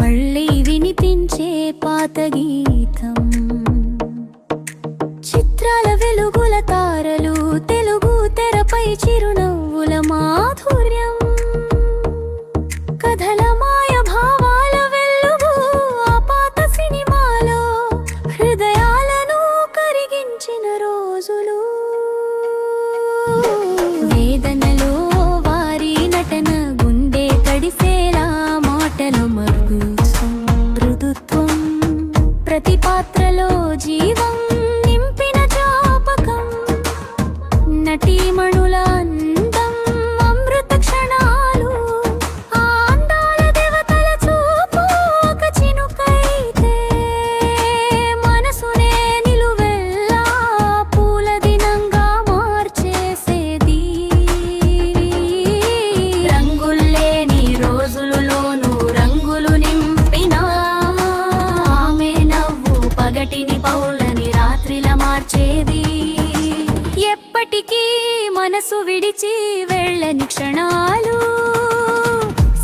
మళ్ళీ వినిపించే పాత గీతం. చిత్రాల వెలుగుల తారలు తెలుగు తెరపై చిరునవ్వుల మాధుర్యం. పాత్రలో జీవం నింపిన జాపకం నటీమణులా పౌలని రాత్రిల మార్చేది. ఎప్పటికీ మనసు విడిచి వెళ్ళని క్షణాలు.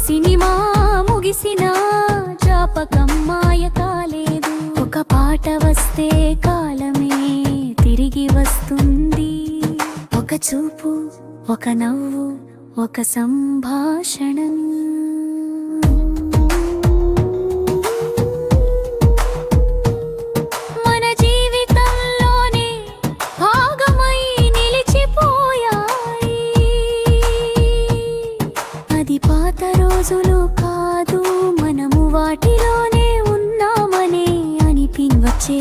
సినిమా ముగిసిన జాపకం మాయ కాలేదు ఒక పాట వస్తే కాలమే తిరిగి వస్తుంది. ఒక చూపు ఒక నవ్వు ఒక సంభాషణం. పాత రోజులు కాదు మనము వాటిలోనే ఉన్నామనే అనిపించే